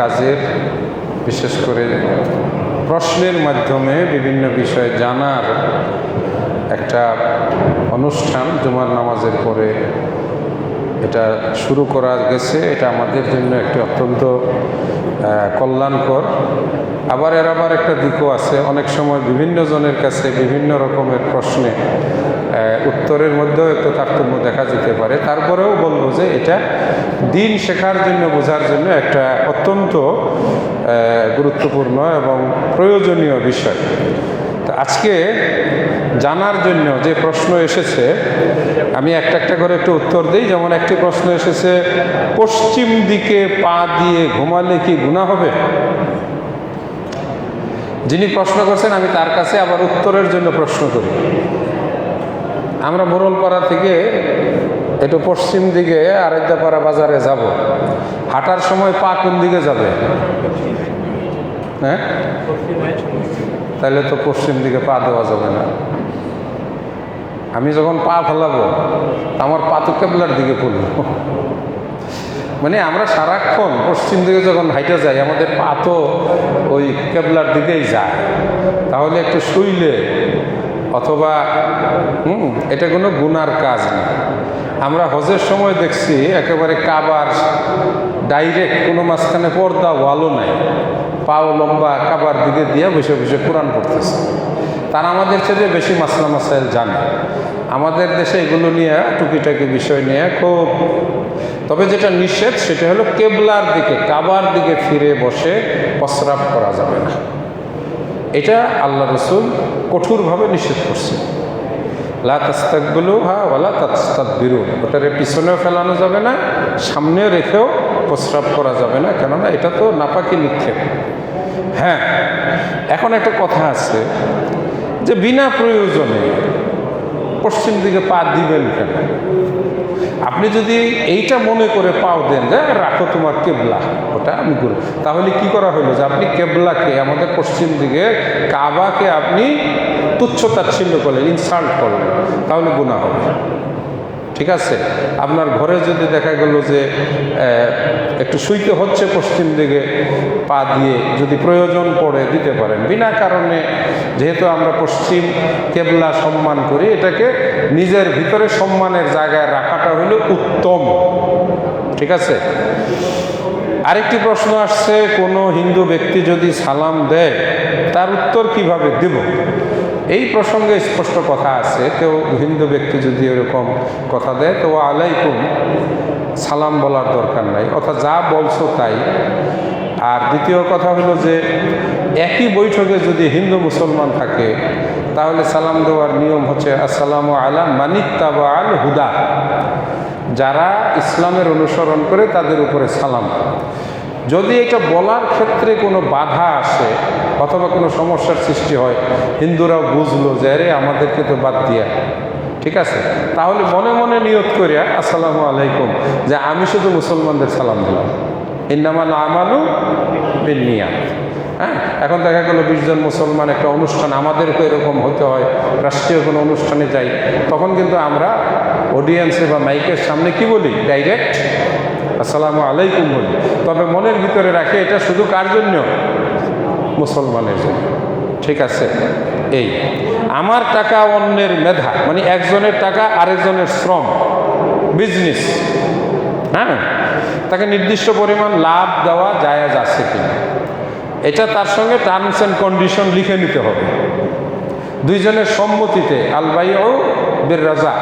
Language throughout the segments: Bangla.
কাজের, বিশেষ করে প্রশ্নের মাধ্যমে বিভিন্ন বিষয়ে জানার একটা অনুষ্ঠান জুমার নামাজের পরে এটা শুরু করা গেছে। এটা আমাদের জন্য একটি অত্যন্ত কল্যাণকর। আবার এর আবার একটা দিকও আছে। অনেক সময় বিভিন্ন জনের কাছে বিভিন্ন রকমের প্রশ্নে উত্তরের মধ্যেও একটু তারতম্য দেখা যেতে পারে। তারপরেও বলব যে এটা দিন শেখার জন্য বোঝার জন্য একটা অত্যন্ত গুরুত্বপূর্ণ এবং প্রয়োজনীয় বিষয়। আজকে জানার জন্য যে প্রশ্ন এসেছে, আমি একটা একটা করে একটু উত্তর দিই। যেমন একটি প্রশ্ন এসেছে, পশ্চিম দিকে পা দিয়ে ঘুমালে কি গুণা হবে? যিনি প্রশ্ন করছেন, আমি তার কাছে আবার উত্তরের জন্য প্রশ্ন করি। আমরা মোরলপাড়া থেকে একটু পশ্চিম দিকে আরেকদাপাড়া বাজারে যাব। হাঁটার সময় পা কোন দিকে যাবে? হ্যাঁ? তাহলে তো পশ্চিম দিকে পা দেওয়া যাবে না। আমি যখন পা ফেলাবো আমার পা তো কেবলার দিকে পড়ল মানে আমরা সারাক্ষণ পশ্চিম দিকে যখন হাইটে যাই, আমাদের পা তো ওই কেবলার দিকেই যায়। তাহলে একটু শুইলে অথবা, হুম, এটা কোনো গুনার কাজ না। আমরা হজের সময় দেখছি একেবারে কাবার ডাইরেক্ট কোনো মাঝখানে পর্দা, ওয়ালও নাই। পাও লম্বা কাবার দিকে দিয়ে বসে বসে কোরআন পড়তেছে। তারা আমাদের চেয়ে বেশি মাসলা মাসাইল জানে। আমাদের দেশে এগুলো নিয়ে টুকিটাকি বিষয় নিয়ে খুব তবে যেটা নিষেধ সেটা হলো কেবলার দিকে, কাবার দিকে ফিরে বসে প্রস্রাব করা যাবে না। এটা আল্লাহ রসুল কঠোরভাবে নিষেধ করছে লা হা ওয়ালা তাস্তাকবিরু। ওটারে পিছনেও ফেলানো যাবে না, সামনেও রেখেও প্রস্রাব করা যাবে না, কেননা এটা তো নাপাকি নিক্ষেপ। হ্যাঁ এখন একটা কথা আছে যে বিনা প্রয়োজনে পশ্চিম দিকে পা দিবেন কেন? আপনি যদি এইটা মনে করে পাও দেন যে রাখো তোমার কেবলা, ওটা আমি করব। তাহলে কি করা হলো? যে আপনি কেবলাকে, আমাদের পশ্চিম দিকে কাবাকে আপনি তুচ্ছ তাচ্ছিল্য করলেন ইনসাল্ট করলেন, তাহলে গুণা হবে। ঠিক আছে? আপনার ঘরে যদি দেখা গেল যে একটু শুইতে হচ্ছে পশ্চিম দিকে, পা দিয়ে যদি প্রয়োজন পড়ে দিতে পারেন। বিনা কারণে যেহেতু আমরা পশ্চিম কেবলা সম্মান করি, এটাকে নিজের ভিতরে সম্মানের জায়গায় রাখাটা হলো উত্তম। ঠিক আছে? আরেকটি প্রশ্ন আসছে, কোনো হিন্দু ব্যক্তি যদি সালাম দেয়, তার উত্তর কীভাবে দেব? এই প্রসঙ্গে স্পষ্ট কথা আছে। কেউ হিন্দু ব্যক্তি যদি এরকম কথা দেয়, তো আলাইকুম সালাম বলার দরকার নাই, অর্থাৎ যা বলছো তাই। আর দ্বিতীয় কথা হলো যে, একই বৈঠকে যদি হিন্দু মুসলমান থাকে, তাহলে সালাম দেওয়ার নিয়ম হচ্ছে আসসালামু আলা মানিত্তাবা আল হুদা। যারা ইসলামের অনুসরণ করে তাদের উপরে সালাম। যদি এটা বলার ক্ষেত্রে কোনো বাধা আসে অথবা কোনো সমস্যার সৃষ্টি হয়, হিন্দুরাও বুঝলো যে, আরে, আমাদেরকে তো বাদ দিয়া। ঠিক আছে? তাহলে মনে মনে নিয়ত করিয়া, আসসালামু আলাইকুম। যে, আমি শুধু মুসলমানদের সালাম দিলাম। ইন্নামান আমালু বিনিয়াত। হ্যাঁ? এখন দেখা গেল বিশজন মুসলমান একটা অনুষ্ঠান আমাদেরকে এরকম হতে হয়, রাষ্ট্রীয় কোনো অনুষ্ঠানে যাই, তখন কিন্তু আমরা অডিয়েন্সে বা মাইকের সামনে কি বলি? ডাইরেক্ট আসসালামু আলাইকুম বলি। তবে মনের ভিতরে রাখে, এটা শুধু কার জন্য? মুসলমানের জন্য। ঠিক আছে? এই, আমার টাকা অন্যের মেধা মানে একজনের টাকা আরেকজনের শ্রম বিজনেস হ্যাঁ? তাকে নির্দিষ্ট পরিমাণ লাভ দেওয়া জায়েজ আছে কিনা? এটা তার সঙ্গে টার্মস অ্যান্ড কন্ডিশন লিখে নিতে হবে। দুইজনের সম্মতিতে আল ও বের রাজা।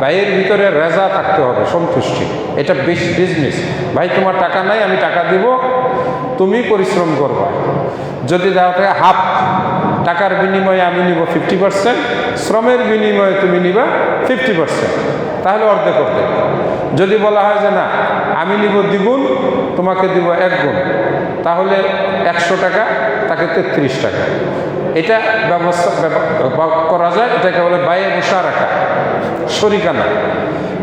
ভাইয়ের ভিতরে রেজা থাকতে হবে, সন্তুষ্টি। এটা বেশ বিজনেস ভাই, তোমার টাকা নাই, আমি টাকা দিব, তুমি পরিশ্রম করবা। যদি দেওয়া থাকে হাফ, টাকার বিনিময়ে আমি নিব ফিফটি পার্সেন্ট শ্রমের বিনিময়ে তুমি নিবা ফিফটি পার্সেন্ট তাহলে অর্ধেক অর্ধেক। যদি বলা হয় যে না, আমি নিব দ্বিগুণ, তোমাকে দিব এক গুণ তাহলে একশো টাকা, তাকে তেত্রিশ টাকা। এটা ব্যবস্থা ব্যব- করা যায়, এটাকে বলে বাইয়ে বসা রাখা শরিকানা,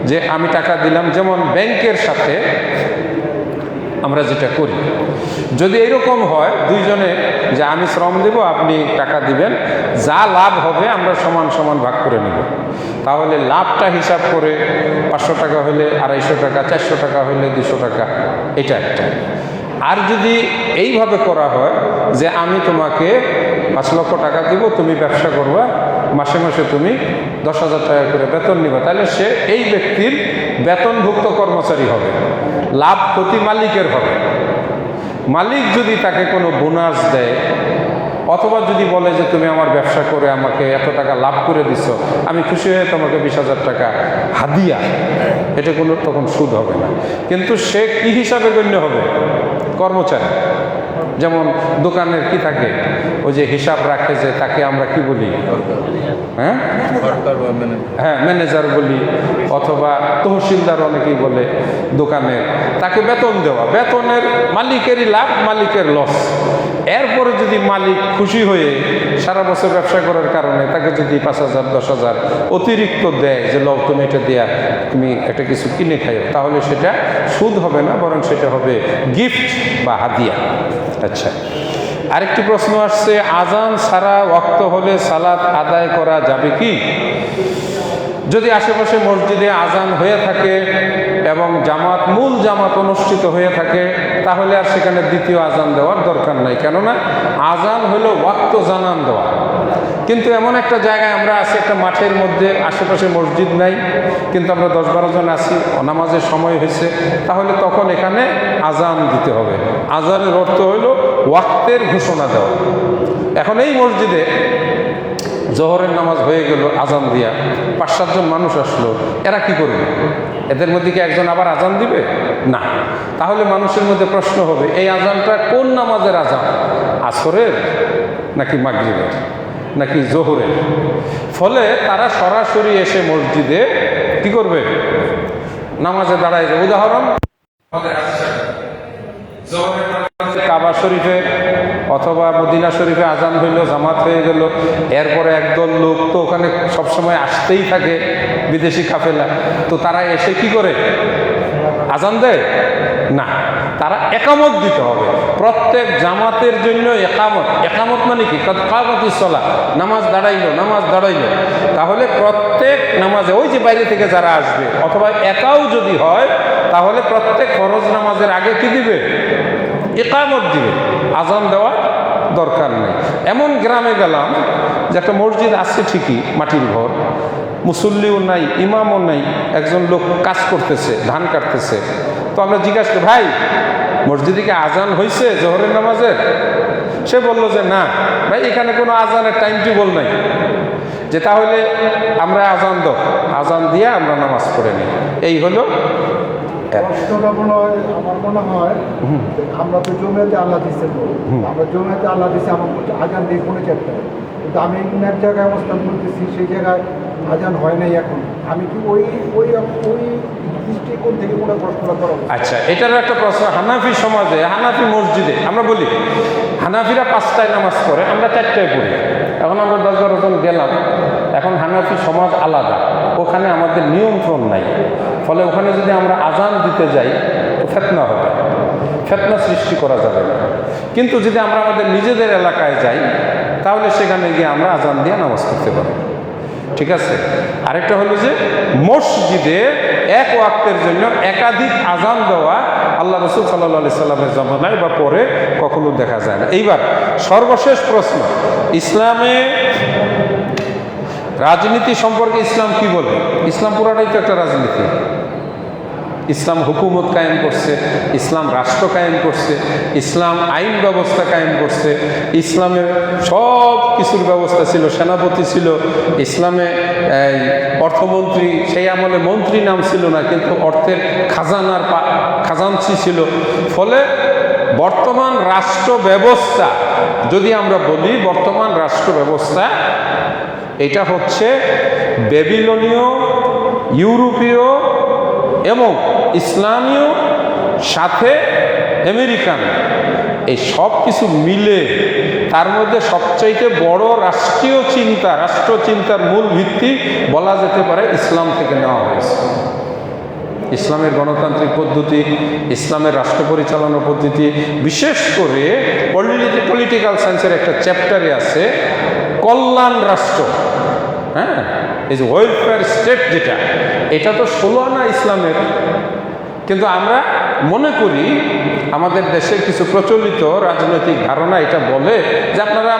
যে আমি টাকা দিলাম, যেমন ব্যাংকের সাথে আমরা যেটা করি। যদি এরকম হয় দুইজনে যে আমি শ্রম দেব, আপনি টাকা দিবেন, যা লাভ হবে আমরা সমান সমান ভাগ করে নেব। তাহলে লাভটা হিসাব করে পাঁচশো টাকা হলে আড়াইশো টাকা, চারশো টাকা হলে দুশো টাকা, এটা একটা। আর যদি এইভাবে করা হয় যে আমি তোমাকে পাঁচ লক্ষ টাকা দিব, তুমি ব্যবসা করবা, মাসে মাসে তুমি দশ হাজার টাকা করে বেতন নিবা, তাহলে সে এই ব্যক্তির বেতনভুক্ত কর্মচারী হবে, লাভ ক্ষতি মালিকের হবে। মালিক যদি তাকে কোনো বোনাস দেয়, অথবা যদি বলে যে তুমি আমার ব্যবসা করে আমাকে এত টাকা লাভ করে দিছ, আমি খুশি হয়ে তোমাকে বিশ হাজার টাকা হাদিয়া, এটা কোনো তখন সুদ হবে না। কিন্তু সে কি হিসাবে গণ্য হবে? কর্মচারী। যেমন দোকানের কি থাকে? ওই যে হিসাব রাখে যে তাকে আমরা কি বলি? হ্যাঁ? হ্যাঁ ম্যানেজার বলি, অথবা তহসিলদার অনেকেই বলে দোকানের। তাকে বেতন দেওয়া। বেতনের মালিকেরই লাভ, মালিকের লস এরপরে যদি মালিক খুশি হয়ে সারা বছর ব্যবসা করার কারণে তাকে যদি পাঁচ হাজার, দশ হাজার অতিরিক্ত দেয় যে, লও তুমি এটা দেয়া, তুমি একটা কিছু কিনে খাইও, তাহলে সেটা সুদ হবে না, বরং সেটা হবে গিফট বা হাদিয়া। আচ্ছা আরেকটি প্রশ্ন আসছে আজান সারা ওয়াক্ত হলে সালাত আদায় করা যাবে কি? যদি আশেপাশে মসজিদে আজান হয়ে থাকে এবং জামাত, মূল জামাত অনুষ্ঠিত হয়ে থাকে, তাহলে আর সেখানে দ্বিতীয় আজান দেওয়ার দরকার নাই। কেননা আজান হলো ওয়াক্ত জানান দেওয়া। কিন্তু এমন একটা জায়গায় আমরা আছি, একটা মাঠের মধ্যে, আশেপাশে মসজিদ নাই, কিন্তু আমরা দশ বারো জন আছি নামাজের সময় হয়েছে, তাহলে তখন এখানে আজান দিতে হবে। আজানের অর্থ হলো ওয়াক্তের ঘোষণা দেওয়া। এখন এই মসজিদে জোহরের নামাজ হয়ে গেল, আজান দিয়া। পাঁচ সাতজন মানুষ আসলো। এরা কি করবে? এদের মধ্যে কি একজন আবার আজান দিবে? না। তাহলে মানুষের মধ্যে প্রশ্ন হবে, এই আজানটা কোন নামাজের আজান? আসরের নাকি মাগরিবের? নাকি জোহরের? ফলে তারা সরাসরি এসে মসজিদে কি করবে? নামাজে দাঁড়ায় উদাহরণ কাবা শরীফে অথবা মদিনা শরীফে আজান হইল, জামাত হয়ে গেল, এরপরে একদল লোক তো ওখানে সবসময় আসতেই থাকে বিদেশি কাফেলা। তো তারা এসে কি করে? আজান দেয়? না, তারা একামত দিতে হবে। প্রত্যেক জামাতের জন্য একামত। একামত মানে কি? কামতি চলা নামাজ দাঁড়াইলো নামাজ দাঁড়াইলো। তাহলে প্রত্যেক নামাজে, ওই যে বাইরে থেকে যারা আসবে, অথবা একাও যদি হয়, তাহলে প্রত্যেক ফরজ নামাজের আগে কি দিবে? একামত দিবে। আজান দেওয়া দরকার নেই। এমন গ্রামে গেলাম যে একটা মসজিদ আছে ঠিকই, মাটির ঘর। মুসল্লিও নাই, ইমামও নাই, একজন লোক কাজ করতেছে, ধান কাটতেছে। তো আমরা জিজ্ঞাসা করি, ভাই, মসজিদে কি আজান হয়েছে জোহরের নামাজের? সে বলল যে, না, ভাই, এখানে কোনো আজানের টাইম টেবল নাই। যে তাহলে আমরা আজান দাও। আজান দিয়ে আমরা নামাজ পড়ে নিই। এই হলো। কষ্টটা মনে হয়, আমার মনে হয় আমরা তো জমিয়াতে আল্লাহ দিচ্ছে আমরা জমিয়াতে আল্লাহ দিচ্ছে আমার আজান দিয়ে কোনো একটা কিন্তু আমি এক জায়গায় অবস্থান করতেছি, সেই জায়গায় আজান হয় নাই এখন। আমি কি ওই ওই ওই দৃষ্টিকোণ থেকে হয় প্রশ্নটা করা আচ্ছা এটারও একটা প্রশ্ন, হানাফি সমাজে, হানাফি মসজিদে, আমরা বলি, হানাফিরা পাঁচটায় নামাজ পড়ে, আমরা চারটায় পড়ি। এখন আমরা দশ বারো জন গেলাম, এখন হানাফি সমাজ আলাদা। ওখানে আমাদের নিয়ন্ত্রণ নাই। ফলে ওখানে যদি আমরা আজান দিতে যাই, তো ফেতনা হবে। ফেতনা সৃষ্টি করা যাবে না। কিন্তু যদি আমরা আমাদের নিজেদের এলাকায় যাই, তাহলে সেখানে গিয়ে আমরা আজান দিয়ে নামাজ পড়তে পারি। ঠিক আছে? আরেকটা হলো যে, মসজিদে এক ওয়াক্তের জন্য একাধিক আজান দেওয়া আল্লাহ রসুল সাল্লাহ সাল্লামের জমানায় বা পরে কখনো দেখা যায় না। এইবার সর্বশেষ প্রশ্ন, ইসলামে রাজনীতি সম্পর্কে ইসলাম কি বলে? ইসলাম পুরাটাই তো একটা রাজনীতি। ইসলাম হুকুমত কায়েম করছে, ইসলাম রাষ্ট্র কায়েম করছে, ইসলাম আইন ব্যবস্থা কায়েম করছে, ইসলামের সব কিছুর ব্যবস্থা ছিল, সেনাপতি ছিল, ইসলামে অর্থমন্ত্রী, সেই আমলে মন্ত্রী নাম ছিল না, কিন্তু অর্থের খাজানার খাজানচি ছিল। ফলে বর্তমান রাষ্ট্র ব্যবস্থা, যদি আমরা বলি বর্তমান রাষ্ট্র ব্যবস্থা, এটা হচ্ছে বেবিলনীয়, ইউরোপীয় এবং ইসলামীয়, সাথে আমেরিকান। এই সব কিছু মিলে তার মধ্যে সবচাইতে বড় রাষ্ট্রীয় চিন্তা রাষ্ট্র চিন্তার মূল ভিত্তি বলা যেতে পারে ইসলাম থেকে নেওয়া হয়েছে। ইসলামের গণতান্ত্রিক পদ্ধতি, ইসলামের রাষ্ট্র পরিচালনা পদ্ধতি, বিশেষ করে পলিটিক্যাল সায়েন্সের একটা চ্যাপ্টারে আছে, কল্যাণ রাষ্ট্র। হ্যাঁ এই যে ওয়েলফেয়ার স্টেট যেটা, এটা তো ষোলো আনা ইসলামের। কিন্তু আমরা মনে করি আমাদের দেশের কিছু প্রচলিত রাজনৈতিক ধারণা এটা বলে যে আপনারা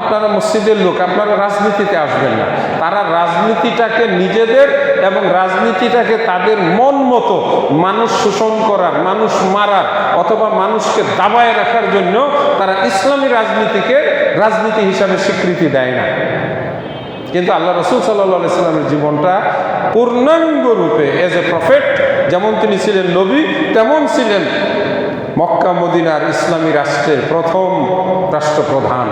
আপনারা মসজিদের লোক, আপনারা রাজনীতিতে আসবেন না। তারা রাজনীতিটাকে নিজেদের এবং রাজনীতিটাকে তাদের মন মতো মানুষ শোষণ করার, মানুষ মারার অথবা মানুষকে দাবায় রাখার জন্য তারা ইসলামী রাজনীতিকে রাজনীতি হিসাবে স্বীকৃতি দেয় না। কিন্তু আল্লাহ রসুল সাল্লাহ ইসলামের জীবনটা পূর্ণাঙ্গ রূপে এজ এ প্রফেট যেমন তিনি ছিলেন নবী, তেমন ছিলেন মক্কা, মদিনার ইসলামী রাষ্ট্রের প্রথম রাষ্ট্রপ্রধান।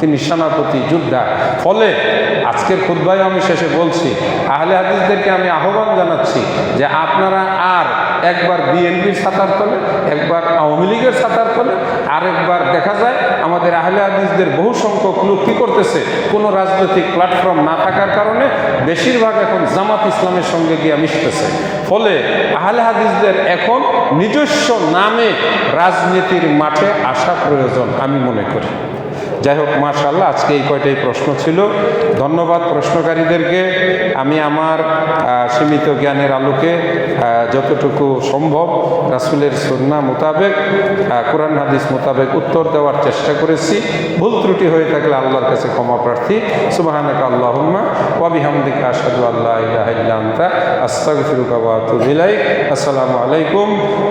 তিনি সেনাপতি, যোদ্ধা। ফলে আজকের খুদ্ভাই আমি শেষে বলছি, আহলে হাদিসদেরকে আমি আহ্বান জানাচ্ছি যে আপনারা আর একবার বিএনপির সাঁতার তলে, একবার আওয়ামী লীগের ছাতার তলে আরেকবার দেখা যায় আমাদের আহলে হাদিসদের বহু সংখ্যক লোক কী করতেছে, কোনো রাজনৈতিক প্ল্যাটফর্ম না থাকার কারণে বেশিরভাগ এখন জামাত ইসলামের সঙ্গে গিয়ে মিশতেছে। ফলে আহলে হাদিসদের এখন নিজস্ব নামে রাজনীতির মাঠে আসা প্রয়োজন আমি মনে করি। যাই হোক মাশাল্লাহ আজকে এই কয়টাই প্রশ্ন ছিল। ধন্যবাদ প্রশ্নকারীদেরকে। আমি আমার সীমিত জ্ঞানের আলোকে যতটুকু সম্ভব রাসুলের সন্না মোতাবেক কোরআন হাদিস মোতাবেক উত্তর দেওয়ার চেষ্টা করেছি। ভুল ত্রুটি হয়ে থাকলে আল্লাহর কাছে ক্ষমা প্রার্থী। সুবাহানাকা আল্লাহুম্মা ওয়াবিহামদিকা আশহাদু আল্লা ইলাহা ইল্লা আনতা, আস্তাগফিরুকা ওয়া আতুবু আসসালামু আলাইকুম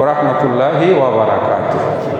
রাহমাতুল্লাহি বারাকাতুহু।